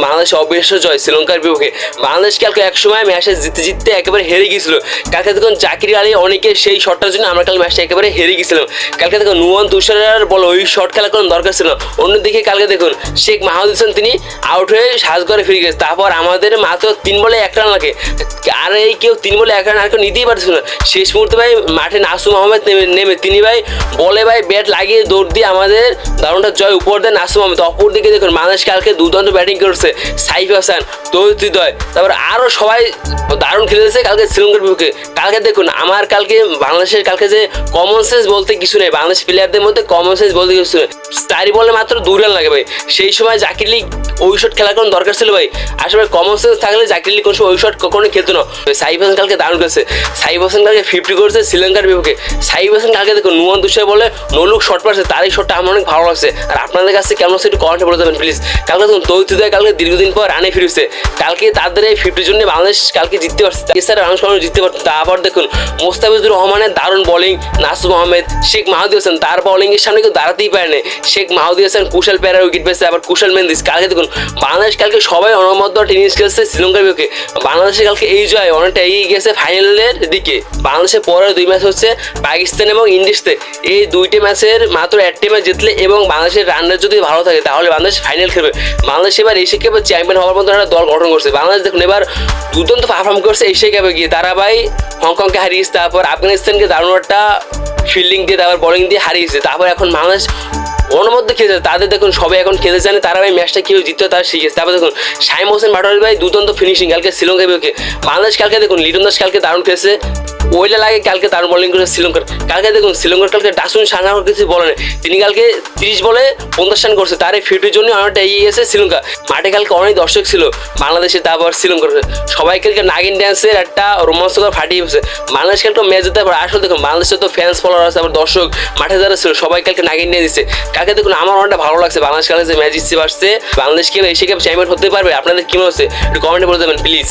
Ma Bangladesh অবিশ্বাস্য জয়, শ্রীলঙ্কার বিপক্ষে। বাংলাদেশ কালকে এক সময় ম্যাচে জিততে জিততে একেবারে হেরে গিয়েছিল। কালকে দেখুন জাকির আলী অনেকে সেই শটটার জন্য আমরা কাল ম্যাচটা একেবারে হেরে গেছিলাম কালকে দেখুন নুয়ান তুষার বল ওই শট খেলা কোনো দরকার ছিল অন্যদিকে কালকে দেখুন শেখ মাহাদুর হোসেন তিনি আউট হয়ে সাজ করে ফিরে গেছে। তারপর আমাদের মাত্র তিন বলে এক রান লাগে। আর এই কেউ তিন বলে এক রান আর কেউ নিতেই পারছিল না। শেষ মুহূর্তে ভাই মাঠে নাসুম আহমেদ নেমে নেমে। তিনি ভাই বলে ভাই ব্যাট লাগিয়ে দৌড় দিয়ে আমাদের দারুণটা জয় উপর দেন নাসুম আহমেদ। অপর দিকে দেখুন বাংলাদেশ কালকে দুর্দান্ত ব্যাটিং করছে। সাইফ হাসান তৌহিদ হৃদয় তারপর আরও সবাই দারুণ খেলেছে কালকে শ্রীলঙ্কার বিপক্ষে। কালকে দেখুন, আমার কালকে বাংলাদেশের কালকে যে কমন সেন্স বলতে কিছু নেই, বাংলাদেশ প্লেয়ারদের মধ্যে কমন সেন্স বলতে কিছু নেই। চারি বলে মাত্র দু রান লাগে ভাই। সেই সময় জাকির লিগ ওই শট খেলার কোনো দরকার ছিল ভাই? আসলে কমন সেন্স থাকলে জাকির লিগ কোনো সময় ওই শট কখনোই খেলতো না। সাইফ হাসান কালকে দারুণ করেছে সাইফ হাসান কালকে ফিফটি করেছে শ্রীলঙ্কার বিপক্ষে। সাইফ হাসান কালকে দেখুন নুয়ান দুশায় বলে, নলুক শট পারছে, তার এই শটটা আমার অনেক ভালো লাগছে। আর আপনাদের কাছে কেমন হচ্ছে একটু কমেন্টে বলে দেবেন প্লিজ কালকে দেখুন, তৌহিদ হৃদয় কালকে দীর্ঘদিন পর রানে ফিরেছে। কালকে তাদের এই ফিফটির জন্য বাংলাদেশ কালকে জিততে পারছে। এছাড়া রান সরানো জিততে পারতো। তারপর দেখুন, মোস্তাফিজুর রহমানের দারুণ বলিং নাসুম আহমেদ, শেখ মাহাদি হোসেন। তার বলিংয়ের সামনে কেউ দাঁড়াতেই পারেনি। শেখ মাহাদি হোসেন কুশাল প্যারা উইকেট পেয়েছে, আবার কুশাল মেন্দিস। কালকে দেখুন বাংলাদেশ কালকে সবাই অনবদ্য টেনিস খেলছে শ্রীলঙ্কার বিপক্ষে। বাংলাদেশে কালকে এই জয় অনেকটা এগিয়ে গেছে ফাইনালের দিকে। বাংলাদেশের পরের দুই ম্যাচ হচ্ছে পাকিস্তান এবং ইন্ডিজতে। এই দুইটি ম্যাচের মাত্র একটি ম্যাচ জিতলে এবং বাংলাদেশের রান রেট যদি ভালো থাকে, তাহলে বাংলাদেশ ফাইনাল খেলবে। বাংলাদেশ এবার এশিয়া কাপে চ্যাম্পিয়ন হওয়ার মতো একটা দল গঠন করছে। বাংলাদেশ দেখুন, এবার দুর্দান্ত পারফর্ম করছে এশিয়া কাপে গিয়ে। তারা ভাই হংকংকে হারিয়েছে, তারপর আফগানিস্তানকে দারুণ একটা ফিল্ডিং দিয়ে, তারপর বোলিং দিয়ে হারিয়েছে। তারপর এখন বাংলাদেশ ওর মধ্যে খেলছে তাদের দেখুন, সবাই এখন খেলতে জানে, তারা ভাই ম্যাচটা কীভাবে জিততে তারা শিখেছে। তারপর দেখুন সাইম হোসেন, ভাটোয়ারি ভাই দুর্দান্ত ফিনিশিং কালকে শ্রীলঙ্কা বিপক্ষে বাংলাদেশ কালকে দেখুন, লিটন দাস কালকে দারুণ খেলেছে। ওইটা লাগে কালকে দারুণ বোলিং করেছে শ্রীলঙ্কার। কালকে দেখুন, শ্রীলঙ্কার কালকে ডাসুন সাঙ্গার কিছু বলেন তিনি কালকে তিরিশ বলে পঞ্চাশ রান করছে। তার এই ফিফটির জন্য অনেকটা এগিয়ে গেছে শ্রীলঙ্কা। মাঠে কালকে অনেক দর্শক ছিল, বাংলাদেশে, তারপর শ্রীলঙ্কার সবাই কালকে নাগিন ড্যান্সের একটা রোমাঞ্চকর ফাটিয়ে গেছে বাংলাদেশ কালকে ম্যাচ জিতে পারে। আসলে দেখুন বাংলাদেশে তো ফ্যান্স ফলোয়ার আছে আবার দর্শক, মাঠে যারা ছিল, সবাই কালকে নাগিন নিয়ে দিচ্ছে। কালকে দেখুন, আমার অনেকটা ভালো লাগছে। বাংলাদেশ যে ম্যাচ জিততে পারছে বাংলাদেশ খেলে এশিয়া কাপ চ্যাম্পিয়ন হতে পারবে? আপনাদের কি মনে হচ্ছে? একটু কমেন্টে বলে দেবেন প্লিজ